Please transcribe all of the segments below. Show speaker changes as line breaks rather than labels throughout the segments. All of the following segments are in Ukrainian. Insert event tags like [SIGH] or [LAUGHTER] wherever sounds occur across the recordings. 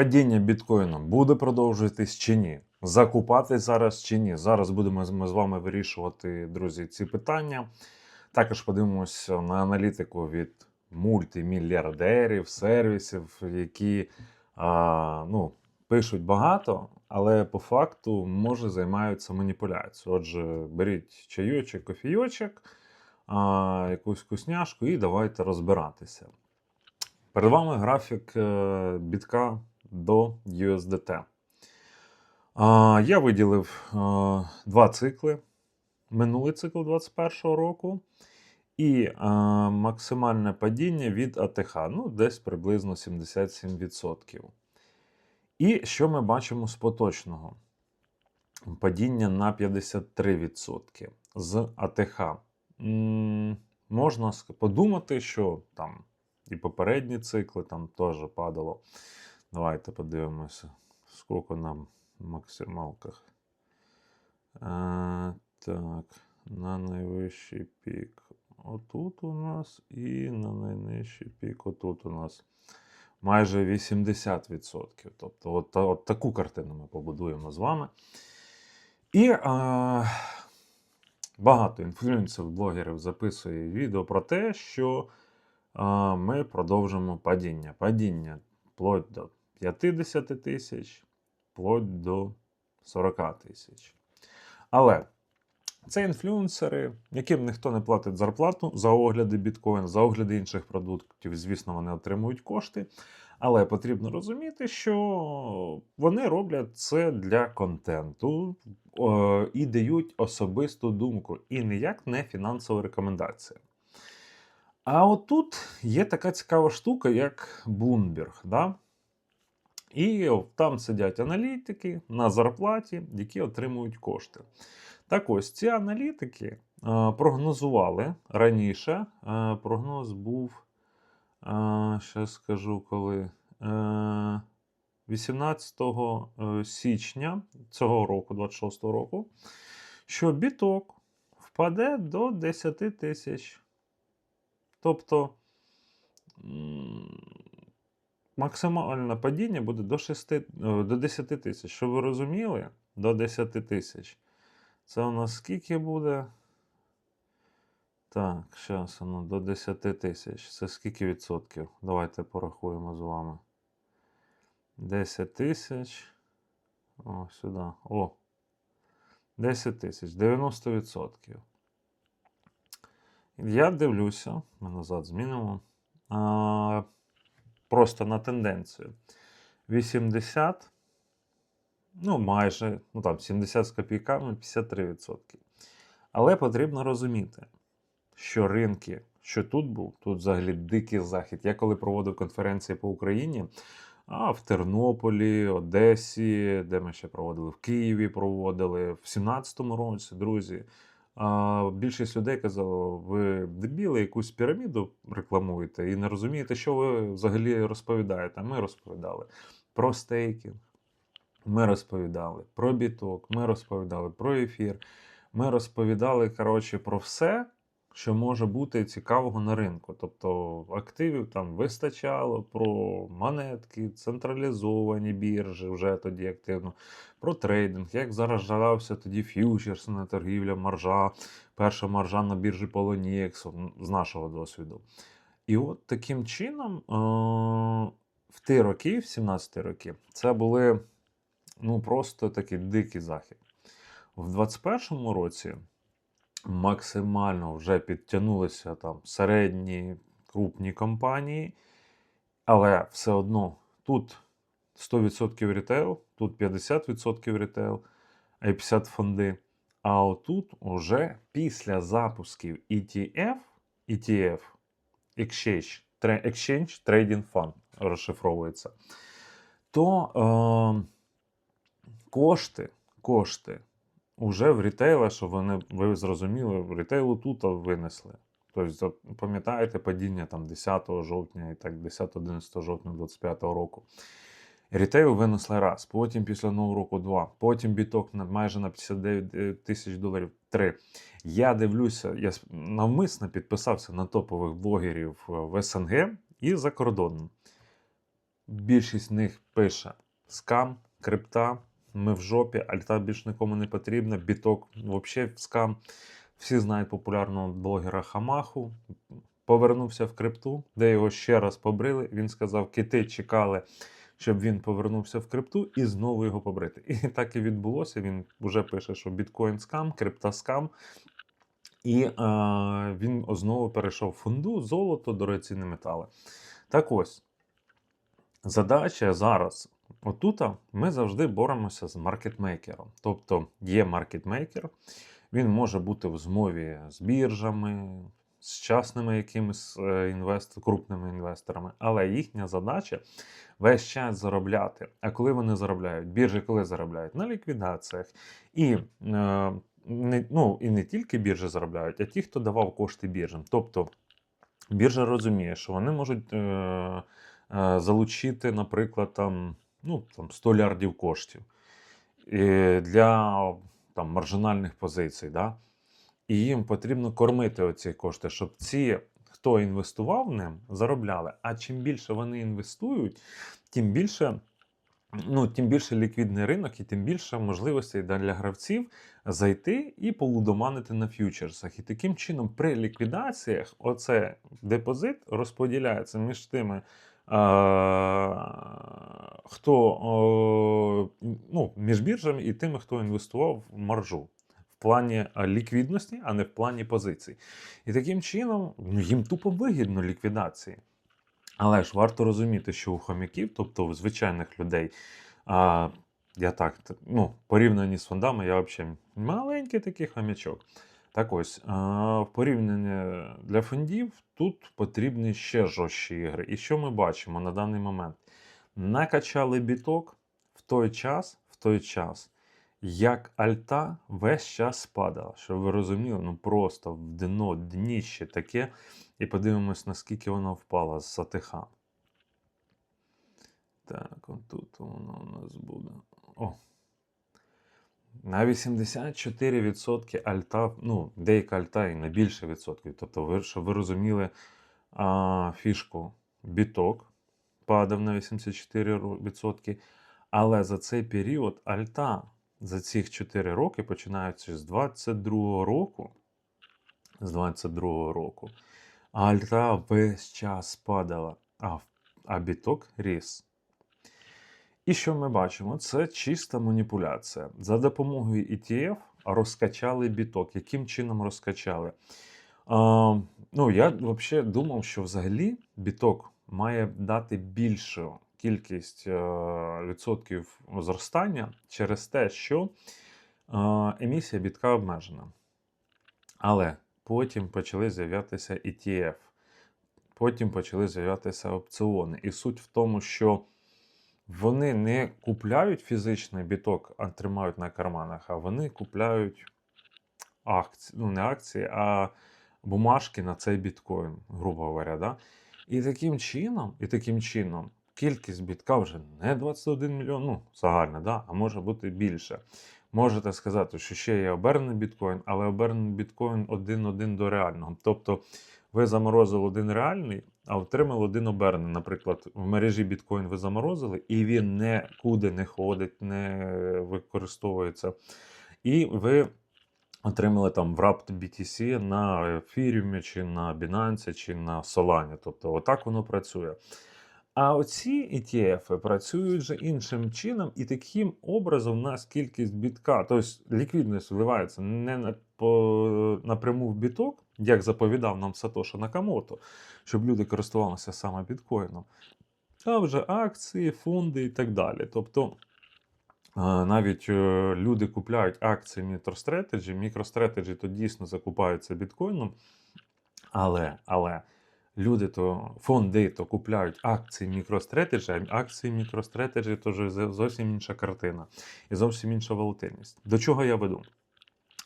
Падіння біткоїну буде продовжуватись чи ні? Закупатись зараз чи ні? Зараз будемо ми з вами вирішувати, друзі, ці питання. Також подивимося на аналітику від мультимільярдерів, сервісів, які а, ну, пишуть багато, але по факту може займаються маніпуляцією. Отже, беріть чайочок, кофійочок, а, якусь вкусняшку і давайте розбиратися. Перед вами графік е, бітка до USDT. Я виділив два цикли. Минулий цикл 2021 року і максимальне падіння від АТХ, ну, десь приблизно 77%. І що ми бачимо з поточного? Падіння на 53% з АТХ. Можна подумати, що там і попередні цикли там теж падало. Давайте подивимося, скільки нам в максималках. Е, так, на найвищий пік отут у нас, і на найнижчий пік отут у нас майже 80%. Тобто, от, от таку картину ми побудуємо з вами. І е, багато інфлюенсерів, блогерів записує відео про те, що е, ми продовжимо падіння. Падіння вплоть до 50 тисяч, вплоть до 40 тисяч. Але це інфлюенсери, яким ніхто не платить зарплату за огляди біткоін, за огляди інших продуктів. Звісно, вони отримують кошти. Але потрібно розуміти, що вони роблять це для контенту е, і дають особисту думку, і ніяк не фінансова рекомендація. А отут є така цікава штука, як Bloomberg. Да? І там сидять аналітики на зарплаті, які отримують кошти. Так ось ці аналітики е, прогнозували раніше. Е, прогноз був, ще скажу коли. Е, 18 е, січня цього року, 26 року, що біток впаде до 10 тисяч. Тобто максимальне падіння буде до, 6, е, до 10 тисяч. Щоб ви розуміли, до 10 тисяч. Це у нас скільки буде? Так, зараз воно до 10 тисяч. Це скільки відсотків? Давайте порахуємо з вами. 10 тисяч. О, сюди. О. 10 тисяч. 90 відсотків. Я дивлюся, ми назад змінимо. А, просто на тенденцію. 80. Ну, майже, ну там 70 з копійками, 53%. Але потрібно розуміти, що ринки, що тут був, тут взагалі дикий захід. Я коли проводив конференції по Україні, а в Тернополі, Одесі, де ми ще проводили, в Києві проводили, в 17-му році, друзі. Більшість людей казало, ви дебіли, якусь піраміду рекламуєте і не розумієте, що ви взагалі розповідаєте. А ми розповідали про стейкінг, ми розповідали про біток, ми розповідали про ефір. Ми розповідали коротше, про все, що може бути цікавого на ринку. Тобто активів там вистачало про монетки, централізовані біржі вже тоді активно, про трейдинг, як заражався тоді ф'ючерсна торгівля, маржа, перша маржа на біржі Poloniex, з нашого досвіду. І от таким чином, е- в ті роки, в 17-ті роки, це були ну, просто такий дикий захід. В 21-му році максимально вже підтягнулися там середні крупні компанії, але все одно тут 100% рітейл, тут 50% рітейл, а 50 фонди. А отут уже після запусків ETF, ETF Exchange, Exchange Trading Fund розшифровується, то е, кошти, кошти уже в рітейла, що вони, ви зрозуміли, в рітейлу тут винесли. Тобто, пам'ятаєте падіння там 10 жовтня і так 10-11 жовтня 25 року. Рітейл винесли раз, потім після Нового року два, потім біток на майже на 59 тисяч доларів три. Я дивлюся, я навмисно підписався на топових блогерів е, в СНГ і за кордоном. більшість з них пише скам, крипта, ми в жопі, альта більш нікому не потрібна, біток взагалі скам. Всі знають популярного блогера Хамаху. Повернувся в крипту, де його ще раз побрили. Він сказав, кити чекали, щоб він повернувся в крипту і знову його побрити. І так і відбулося. Він вже пише, що біткоін скам, крипта скам. І е, він знову перейшов в фунду, золото, дорогоцінні метали. Так ось, задача зараз. Отута ми завжди боремося з маркетмейкером. Тобто є маркетмейкер, він може бути в змові з біржами, з частними якимись е, інвестор, крупними інвесторами, але їхня задача весь час заробляти. А коли вони заробляють? Біржі коли заробляють? На ліквідаціях. І, е, не, ну, і не тільки біржі заробляють, а ті, хто давав кошти біржам. Тобто біржа розуміє, що вони можуть е, е, залучити, наприклад, там, ну, там 100 лярдів коштів і для там, маржинальних позицій. Да? І їм потрібно кормити оці кошти, щоб ці, хто інвестував в ним, заробляли. А чим більше вони інвестують, тим більше. Ну, тим більше ліквідний ринок і тим більше можливостей для гравців зайти і полудоманити на ф'ючерсах. І таким чином, при ліквідаціях, оце депозит розподіляється між тими, хто е- ну, між біржами і тими, хто інвестував в маржу. В плані е, ліквідності, а не в плані позицій. І таким чином ну, їм тупо вигідно ліквідації. Але ж варто розуміти, що у хомяків, тобто у звичайних людей, а, я так, ну, порівнянні з фондами, я взагалі маленький такий хомячок. Так ось, в порівнянні для фондів тут потрібні ще жорстчі ігри. І що ми бачимо на даний момент? Накачали біток в той час, в той час, як альта весь час падала. Щоб ви розуміли, ну просто в дно, дніще таке. І подивимось, наскільки вона впала з САТХ. Так, от тут воно у нас буде. О. На 84% альта, ну, деяка альта і на більше відсотків. Тобто, ви, щоб ви розуміли а, фішку, біток падав на 84%. Але за цей період альта за цих 4 роки, починаючи з 22 року, з 22 року, альта весь час падала, а, а біток ріс. І що ми бачимо? Це чиста маніпуляція. За допомогою ETF розкачали біток. Яким чином розкачали? А, ну, я взагалі думав, що взагалі біток має дати більшу кількість е, відсотків зростання через те, що е, емісія бітка обмежена. Але потім почали з'являтися ETF, потім почали з'являтися опціони. І суть в тому, що вони не купляють фізичний біток, а тримають на карманах, а вони купляють акції, ну не акції, а бумажки на цей біткоін, грубо говоря. Да? І таким чином, і таким чином, кількість бітка вже не 21 мільйон, ну, загальна, да? а може бути більше. Можете сказати, що ще є обернений біткоін, але обернений біткоін один-один до реального. Тобто ви заморозили один реальний, а отримали один обернений. Наприклад, в мережі біткоін ви заморозили, і він нікуди не ходить, не використовується. І ви отримали там в Rapt BTC на ефіріумі, чи на Binance, чи на Solana. Тобто, отак воно працює. А оці ETF працюють вже іншим чином, і таким образом у нас кількість бітка, тобто ліквідність вливається не напряму в біток, як заповідав нам Сатоша Накамото, щоб люди користувалися саме біткоїном, а вже акції, фонди і так далі. Тобто навіть е, люди купляють акції MicroStrategy, MicroStrategy то дійсно закупаються біткоїном, але, але люди то фонди то купляють акції MicroStrategy, а акції MicroStrategy то вже зовсім інша картина і зовсім інша волатильність. До чого я веду?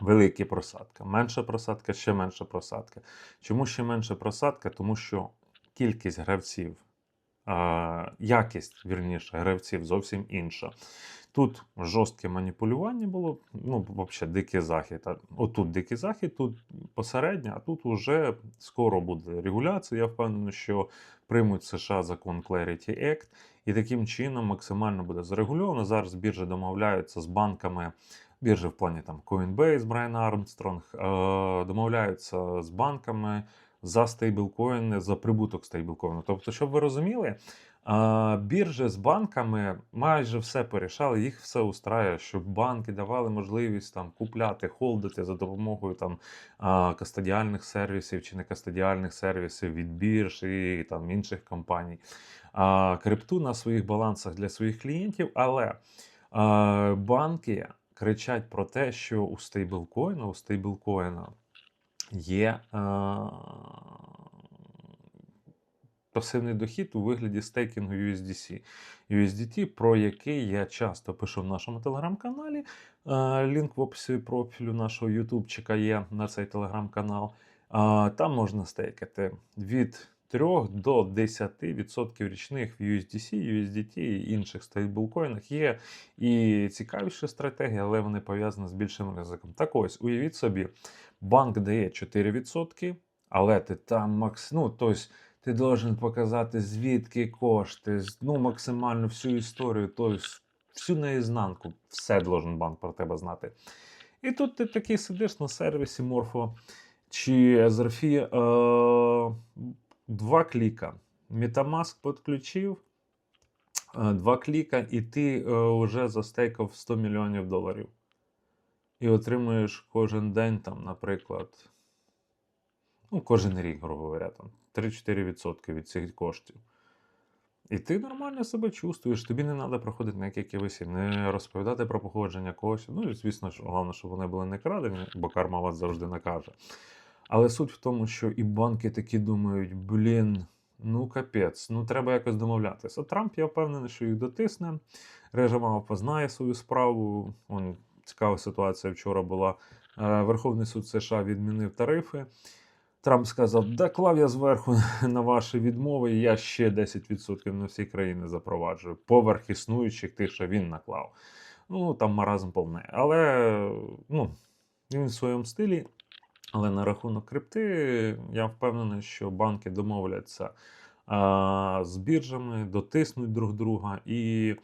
Великі просадка, менша просадка, ще менша просадка. Чому ще менша просадка? Тому що кількість гравців, якість вірніше гравців зовсім інша. Тут жорстке маніпулювання було, ну, взагалі, дикий захід. Отут дикий захід, тут посередньо, а тут вже скоро буде регуляція. Я впевнений, що приймуть США закон Clarity Act, і таким чином максимально буде зарегульовано. Зараз біржі домовляються з банками. Біржі в плані там Coinbase, Брайан Армстронг, е, домовляються з банками за стейблкоїни, за прибуток стейблкоїну. Тобто, щоб ви розуміли, а, Біржі з банками майже все порішали, їх все устраює, щоб банки давали можливість там купляти, холдити за допомогою там кастодіальних сервісів чи не кастодіальних сервісів від бірж і там інших компаній. А, Крипту на своїх балансах для своїх клієнтів, але а, банки кричать про те, що у стейблкоїна, у стейблкоїна є. А, пасивний дохід у вигляді стейкінгу USDC. USDT, про який я часто пишу в нашому телеграм-каналі. Е, Лінк в описі профілю нашого ютубчика є на цей телеграм-канал. Е, Там можна стейкати від 3 до 10% річних в USDC, USDT і інших стейблкоїнах. Є і цікавіші стратегії, але вони пов'язані з більшим ризиком. Так ось, уявіть собі, банк дає 4%, але ти там макс... ну, тобто, ти должен показати, звідки кошти, ну, максимально всю історію, тобто всю наізнанку, все должен банк про тебе знати. І тут ти такий сидиш на сервісі Morpho чи SRF, е, два кліка. Metamask підключив, е, два кліка, і ти е, вже застейкав 100 мільйонів доларів. І отримуєш кожен день, там, наприклад, ну, кожен рік, грубо говоря, там 3-4% від цих коштів. І ти нормально себе чувствуєш, тобі не треба проходити ніякі KYC, не розповідати про походження коштів. Ну і звісно ж, головне, щоб вони були не крадені, бо карма вас завжди накаже. Але суть в тому, що і банки такі думають: блін, ну капець, ну треба якось домовлятися. Трамп, я впевнений, що їх дотисне. Режима познає свою справу. Он, цікава ситуація вчора була. Е, Верховний суд США відмінив тарифи. Трамп сказав: да клав я зверху [LAUGHS] на ваші відмови, і я ще 10% на всі країни запроваджую, поверх існуючих тих, що він наклав. Ну, там маразм повний. Але ну, він в своєму стилі. Але на рахунок крипти, я впевнений, що банки домовляться а, з біржами, дотиснуть друг друга і.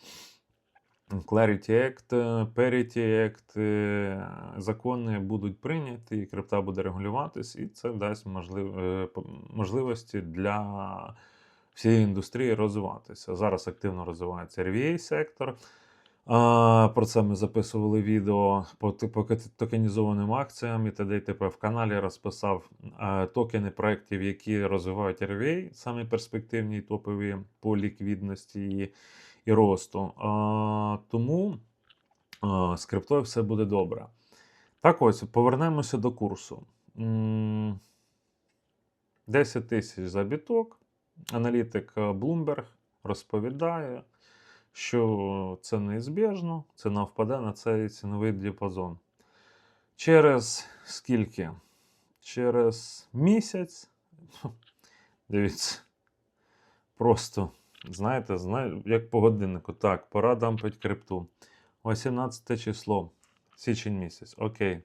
Clarity Act, е, Parity Act, е, закони будуть прийняті, крипта буде регулюватись, і це дасть можлив... е, можливості для всієї індустрії розвиватися. Зараз активно розвивається RVA сектор. А, Про це ми записували відео по, по токенізованим акціям і т.д. і т.п. В каналі розписав а, токени проєктів, які розвивають RVA, самі перспективні і топові по ліквідності і, росту. Тому з криптою все буде добре. Так ось, повернемося до курсу. 10 тисяч за біток. Аналітик Bloomberg розповідає, що це неізбіжно, ціна впаде на цей ціновий діапазон. Через скільки? Через місяць. Дивіться. Просто, знаєте, знає, як по годиннику. Так, пора дампить крипту. 18 число. Січень місяць. Окей.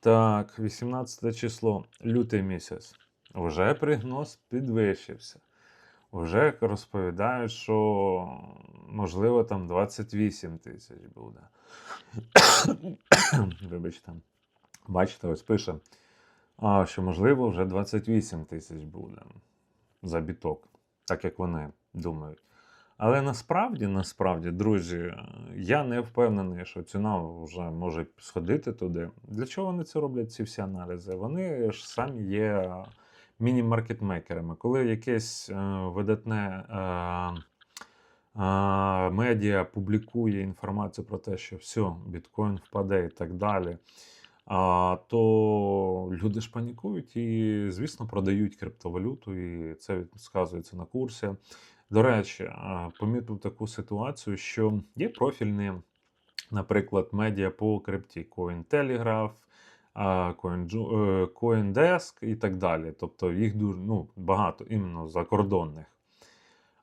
Так, 18 число, лютий місяць. Вже пригноз підвищився. Вже розповідають, що можливо там 28 тисяч буде. [COUGHS] Вибачте. Бачите, ось пише, а, що можливо вже 28 тисяч буде за біток, так як вони думають. Але насправді, насправді, друзі, я не впевнений, що ціна вже може сходити туди. Для чого вони це роблять, ці всі аналізи? Вони ж самі є міні-маркетмейкерами. Коли якесь е, видатне е, е, медіа публікує інформацію про те, що все, біткоін впаде і так далі. А, то люди ж панікують і, звісно, продають криптовалюту, і це сказується на курсі. До речі, помітив таку ситуацію, що є профільні, наприклад, медіа по крипті Cointelegraph, е, Coindesk і так далі. Тобто їх дуже ну, багато іменно закордонних.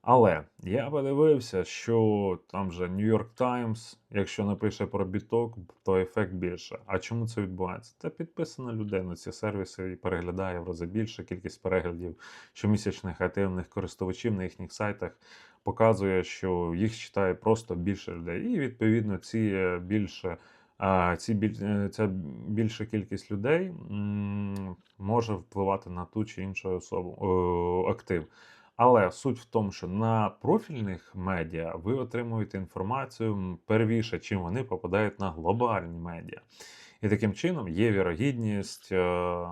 Але я подивився, що там же New York Times, якщо напише про біток, то ефект більше. А чому це відбувається? Та підписано людей на ці сервіси і переглядає в рази більше кількість переглядів щомісячних активних користувачів на їхніх сайтах. Показує, що їх читає просто більше людей, і відповідно ці е, більше ці біль- е, ця більша кількість людей може впливати на ту чи іншу особу актив. Але суть в тому, що на профільних медіа ви отримуєте інформацію первіше, чим вони попадають на глобальні медіа. І таким чином є вірогідність е,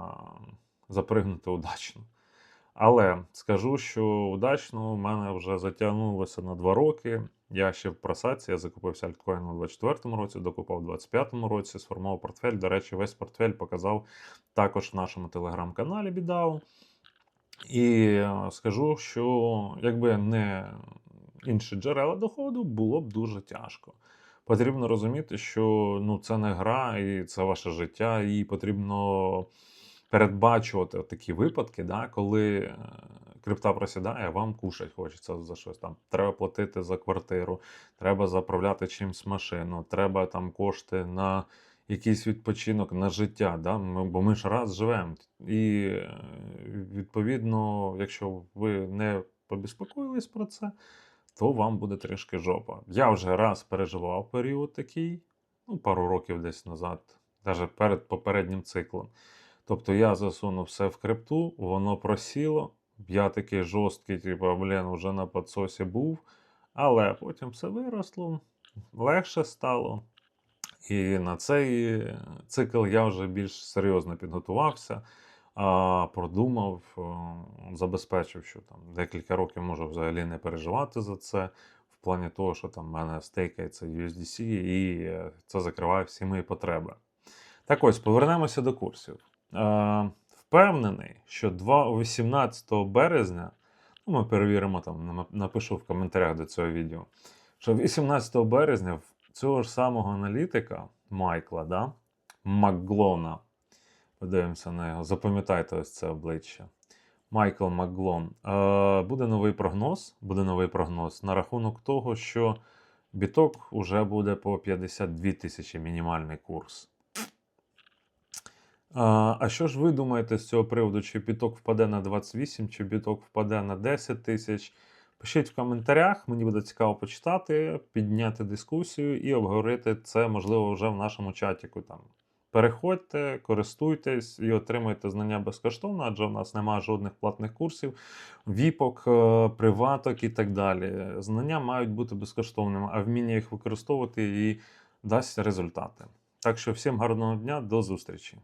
запригнути удачно. Але скажу, що удачно у мене вже затягнулося на 2 роки. Я ще в просаці, я закупився альткоін у 24-му році, докупав у 25-му році, сформував портфель. До речі, весь портфель показав також в нашому телеграм-каналі Бідау. І е, скажу, що якби не інші джерела доходу, було б дуже тяжко. Потрібно розуміти, що ну, це не гра, і це ваше життя, і потрібно передбачувати такі випадки, да, коли е, крипта просідає, вам кушать хочеться за щось. Там треба платити за квартиру, треба заправляти чимсь машину, треба там кошти на якийсь відпочинок, на життя. Да? Ми, бо ми ж раз живемо. І відповідно, якщо ви не побіспокоїлись про це, то вам буде трішки жопа. Я вже раз переживав період такий, ну, пару років десь назад, навіть перед попереднім циклом. Тобто я засунув все в крипту, воно просіло. Я такий жорсткий, типу, блін, вже на підсосі був. Але потім все виросло, легше стало. І на цей цикл я вже більш серйозно підготувався, продумав, е, забезпечив, що там декілька років можу взагалі не переживати за це. В плані того, що там в мене стейкається USDC, і е, це закриває всі мої потреби. Так ось, повернемося до курсів. Е, впевнений, що 2, 18 березня, ну ми перевіримо там, нап- напишу в коментарях до цього відео, що 18 березня цього ж самого аналітика Майкла, да, Макглона, подивимося на його, запам'ятайте ось це обличчя. Майкл Макглон. Е, буде новий прогноз, буде новий прогноз на рахунок того, що біток уже буде по 52 тисячі мінімальний курс. А, а що ж ви думаєте з цього приводу? Чи біток впаде на 28, чи біток впаде на 10 тисяч? Пишіть в коментарях, мені буде цікаво почитати, підняти дискусію і обговорити це, можливо, вже в нашому чатіку. Там. Переходьте, користуйтесь і отримуйте знання безкоштовно, адже в нас немає жодних платних курсів, віпок, е, приваток і так далі. Знання мають бути безкоштовними, а вміння їх використовувати і дасть результати. Так що всім гарного дня, до зустрічі!